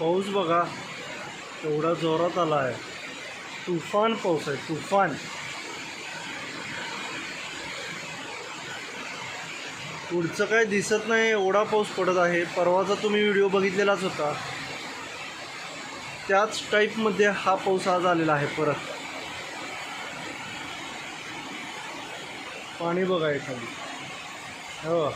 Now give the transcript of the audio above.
पाऊस बघा एवढा जोरात आला आहे तुफान पाऊस आहे तुफान. पुढचं काय दिसत नाही एवढा पाऊस पडत आहे. परवाचा तुम्ही व्हिडिओ बघितलेलाच होता. त्याच टाईपमध्ये हा पाऊस आज आलेला आहे परत. पाणी बघा एखादी हो.